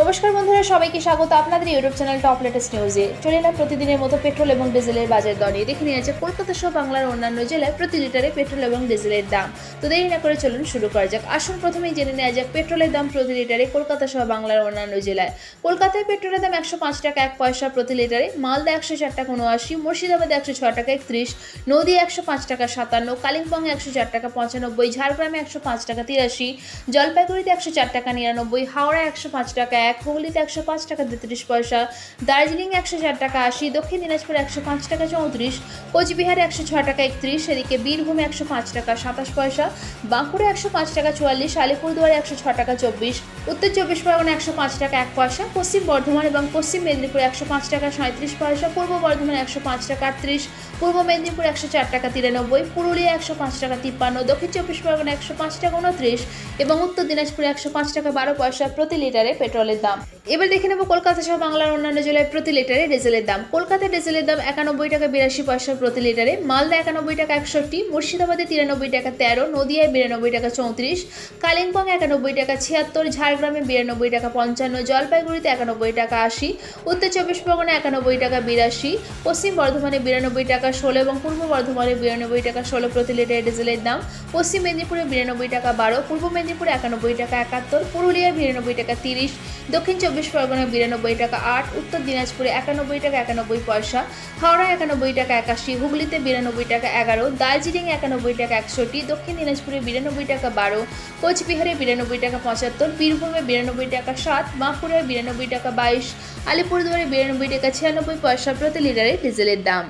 নমস্কার বন্ধুরা, সবাইকে স্বাগত। আপনাদের ইউটিউব চ্যানেল টপ লেটেস্ট নিউজে চলে এলাম প্রতিদিনের মতো পেট্রোল এবং ডিজেলের বাজার দর নিয়ে। দেখে নিয়ে আছে কলকাতা সহ বাংলার অন্যান্য জেলায় প্রতি লিটারে পেট্রোল এবং ডিজেলের দাম। তো দেরি না করে চলুন শুরু করা যাক। আসুন প্রথমেই জেনে নেওয়া যাক পেট্রোলের দাম প্রতি লিটারে কলকাতা সহ বাংলার অন্যান্য জেলায়। কলকাতায় পেট্রোলের দাম একশো পাঁচ টাকা এক পয়সা প্রতি লিটারে, মালদা একশো চার টাকা উনআশি, মুর্শিদাবাদে একশো ছ টাকা একত্রিশ নদী একশো পাঁচ টাকা সাতান্ন, কালিম্পংয়ে একশো চার টাকা পঁচানব্বই, ঝাড়গ্রামে একশো পাঁচ টাকা তিরাশি, জলপাইগুড়িতে একশো চার টাকা নিরানব্বই হাওড়া একশো পাঁচ টাকা এক হুগলিতে একশো পাঁচ টাকা তেত্রিশ পয়সা দার্জিলিং একশো চার টাকা আশি দক্ষিণ দিনাজপুর একশো পাঁচ টাকা চৌত্রিশ কোচবিহারে একশো ছ টাকা একত্রিশ এদিকে বীরভূমে একশো পাঁচ টাকা সাতাশ পয়সা বাঁকুড়া একশো পাঁচ টাকা চুয়াল্লিশ আলিপুরদুয়ারে একশো ছ টাকা চব্বিশ উত্তর চব্বিশ পরগনা একশো পাঁচ টাকা এক পয়সা পশ্চিম বর্ধমান এবং পশ্চিম মেদিনীপুর একশো পাঁচ টাকা সাঁত্রিশ পয়সা পূর্ব বর্ধমান একশো পাঁচ টাকা আটত্রিশ পূর্ব মেদিনীপুর একশো চার টাকা তিরানব্বই পুরুলিয়া একশো পাঁচ টাকা তিপ্পান্ন দক্ষিণ চব্বিশ পরগনা একশো পাঁচ টাকা উনত্রিশ এবং উত্তর দিনাজপুরে একশো পাঁচ টাকা বারো পয়সা প্রতি লিটারে পেট্রোলের দাম এবার দেখে নেব কলকাতা সহ বাংলার অন্যান্য জেলায় প্রতি লিটারে ডিজেলের দাম। কলকাতায় ডিজেলের দাম একানব্বই টাকা বিরাশি পয়সা প্রতি লিটারে। মালদা একানব্বই টাকা একষট্টি, মুর্শিদাবাদে তিরানব্বই টাকা তেরো, নদিয়ায় বিরানব্বই টাকা চৌত্রিশ, কালিম্পং একানব্বই টাকা ছিয়াত্তর, ঝাড়গ্রামে বিরানব্বই টাকা পঞ্চান্ন, জলপাইগুড়িতে একানব্বই টাকা আশি, উত্তর চব্বিশ পরগনা একানব্বই টাকা বিরাশি, পশ্চিম বর্ধমানে বিরানব্বই টাকা ষোলো এবং পূর্ব বর্ধমানে বিরানব্বই টাকা ষোলো প্রতি লিটার ডিজেলের দাম। পশ্চিম মেদিনীপুরে বিরানব্বই টাকা বারো, পূর্ব মেদিনীপুরে একানব্বই টাকা একাত্তর, পুরুলিয়ায় বিরানব্বই টাকা তিরিশ, দক্ষিণ চব্বিশ পরগনায় বিরানব্বই টাকা আট, উত্তর দিনাজপুরে একানব্বই টাকা একানব্বই পয়সা হাওড়া একানব্বই টাকা একাশি, হুগলিতে বিরানব্বই টাকা এগারো দার্জিলিং একানব্বই টাকা একষট্টি, দক্ষিণ দিনাজপুরে বিরানব্বই টাকা বারো, কোচবিহারে বিরানব্বই টাকা পঁচাত্তর, বীরভূমে বিরানব্বই টাকা সাত, বাঁকুড়ায় বিরানব্বই টাকা বাইশ, আলিপুরদুয়ারে বিরানব্বই টাকা ছিয়ানব্বই পয়সা প্রতি লিটারে ডিজেলের দাম।